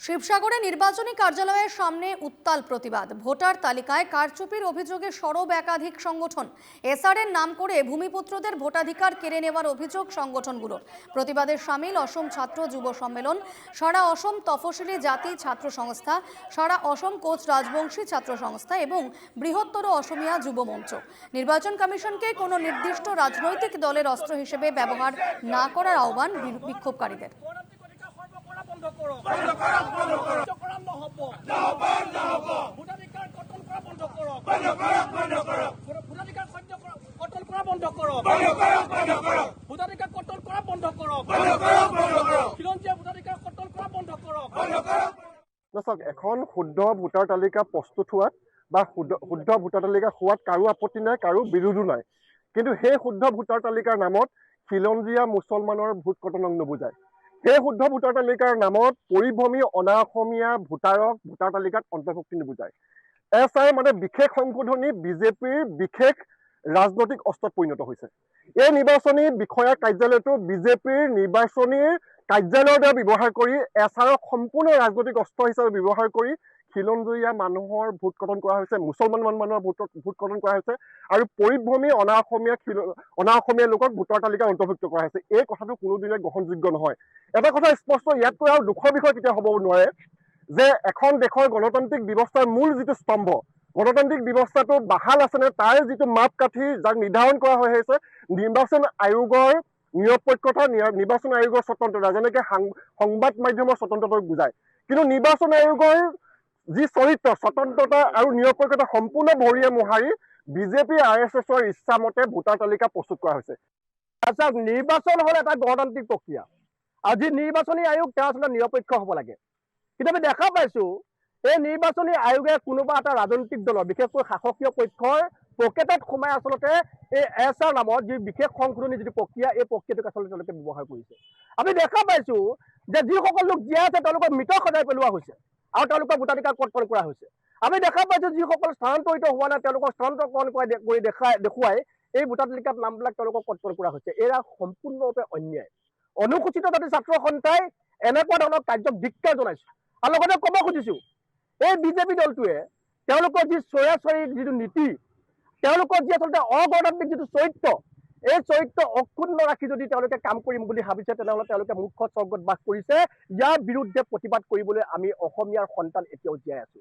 শিবসাগরে নির্বাচনী কার্যালয়ের সামনে উত্তাল প্রতিবাদ। ভোটার তালিকায় কারচুপির অভিযোগে সরব একাধিক সংগঠন। এসআরের নাম করে ভূমিপুত্রদের ভোটাধিকার কেড়ে নেওয়ার অভিযোগ সংগঠনগুলোর। প্রতিবাদে সামিল অসম ছাত্র যুব সম্মেলন, সারা অসম তফসিলি জাতি ছাত্র সংস্থা, সারা অসম কোচ রাজবংশী ছাত্র সংস্থা এবং বৃহত্তর অসমিয়া যুব মঞ্চ। নির্বাচন কমিশনকে কোনো নির্দিষ্ট রাজনৈতিক দলের অস্ত্র হিসেবে ব্যবহার না করার আহ্বান বি- বিক্ষোভকাৰীদেৰ কাৰ্যকলাপ নহ'ব ভোটাধিকাৰ কৰ্তন কৰা বন্ধ কৰক ভোটাধিকাৰ সহ্য কৰা কৰ্তন কৰা বন্ধ কৰক ভোটাধিকাৰ কৰ্তন কৰা বন্ধ কৰক খিলঞ্জীয়া ভোটাধিকাৰ কৰ্তন কৰা বন্ধ কৰক ন চাওক এখন শুদ্ধ ভোটাৰ তালিকা প্ৰস্তুত হোৱাত বা শুদ্ধ শুদ্ধ ভোটাৰ তালিকা হোৱাত কাৰো আপত্তি নাই কাৰো বিৰোধো নাই কিন্তু সেই শুদ্ধ ভোটাৰ তালিকাৰ নামত খিলঞ্জীয়া মুছলমানৰ ভোট কটনক নুবুজায় সেই শুদ্ধ ভোটাৰ তালিকাৰ নামত পৰিভ্ৰমী অনা অসমীয়া ভোটাৰক ভোটাৰ তালিকাত অন্তৰ্ভুক্তি নুবুজায়। এছ আই মানে বিশেষ সংশোধনী বিজেপিৰ বিশেষ ৰাজনৈতিক অস্ত্ৰত পৰিণত হৈছে। এই নিৰ্বাচনী বিষয়াৰ কাৰ্যালয়টো বিজেপিৰ নিৰ্বাচনীৰ কাৰ্যালয়ৰ দ্বাৰা ব্যৱহাৰ কৰি এছ আৰক সম্পূৰ্ণ ৰাজনৈতিক অস্ত্ৰ হিচাপে ব্যৱহাৰ কৰি খিলঞ্জীয়া মানুহৰ ভোট কটন কৰা হৈছে মুছলমান মানুহৰ ভোট ভোট কটন কৰা হৈছে আৰু পৰিভ্ৰমী অনা অসমীয়া খিল অনা অসমীয়া লোকক ভোটাৰ তালিকাত অন্তৰ্ভুক্ত কৰা হৈছে। এই কথাটো কোনোদিনে গ্ৰহণযোগ্য নহয়। এটা কথা স্পষ্ট ইয়াতকৈ আৰু দুখৰ বিষয় কেতিয়া হ'ব নোৱাৰে যে এখন দেশৰ গণতান্ত্ৰিক ব্যৱস্থাৰ মূল যিটো স্তম্ভ গণতান্ত্ৰিক ব্যৱস্থাটো বাহাল আছেনে তাৰ যিটো মাপ কাঠি যাক নিৰ্ধাৰণ কৰা হৈ আহিছে নিৰ্বাচন আয়োগৰ নিৰপেক্ষতা নিৰ- নিৰ্বাচন আয়োগৰ স্বতন্ত্ৰতা যেনেকে সাং- সংবাদ মাধ্যমৰ স্বতন্ত্ৰতাক বুজায়। কিন্তু নিৰ্বাচন আয়োগৰ যি চৰিত্ৰ স্বতন্ত্ৰতা আৰু নিৰপেক্ষতা সম্পূৰ্ণ ভৰিয়ে মোহাৰি বিজেপি আৰ এছ এছৰ ইচ্ছামতে ভোটাৰ তালিকা প্ৰস্তুত কৰা হৈছে। চাওক নিৰ্বাচন হ'ল এটা গণতান্ত্ৰিক প্ৰক্ৰিয়া। যি নিৰ্বাচনী আয়োগ তেওঁ আচলতে নিৰপেক্ষ হ'ব লাগে। কিন্তু আমি দেখা পাইছো এই নিৰ্বাচনী আয়োগে কোনোবা এটা ৰাজনৈতিক দলৰ বিশেষকৈ শাসকীয় পক্ষৰ পকেটত সোমাই আচলতে এই এছ আৰ নামৰ যি বিশেষ সংশোধনী যিটো প্ৰক্ৰিয়া এই প্ৰক্ৰিয়াটোক আচলতে তেওঁলোকে ব্যৱহাৰ কৰিছে। আমি দেখা পাইছো যে যিসকল লোক জীয়াই আছে তেওঁলোকক মৃত সজাই পেলোৱা হৈছে। আৰু তেওঁলোকৰ ভোটাধিকাৰ কৰ্তন কৰা হৈছে? আমি দেখা পাইছো যিসকল স্থানান্তৰিত হোৱা নাই তেওঁলোকক স্থানান্তৰকৰণ কৰাই দে- কৰি দেখাই দেখুৱাই এই তালিকাত নামবিলাক তেওঁলোকক কৰ্তন কৰা হৈছে? এয়া সম্পূৰ্ণৰূপে অন্যায়। অনুসূচিত জাতি ছাত্ৰ সন্থাই এনেকুৱা ধৰণৰ কাৰ্যক ধিক্কাৰ জনাইছো। আৰু লগতে ক'ব খুজিছো এই বিজেপি দলটোৱে তেওঁলোকৰ যি চয়াচৰিৰ যিটো নীতি তেওঁলোকৰ যি আচলতে অগণতান্ত্ৰিক যিটো চৰিত্ৰ এই চৰিত্ৰ অক্ষুণ্ণ ৰাখি যদি তেওঁলোকে কাম কৰিম বুলি ভাবিছে তেনেহ'লে তেওঁলোকে মুখ্য স্বৰ্গত বাস কৰিছে। ইয়াৰ বিৰুদ্ধে প্ৰতিবাদ কৰিবলৈ আমি অসমীয়াৰ সন্তান এতিয়াও জীয়াই আছো।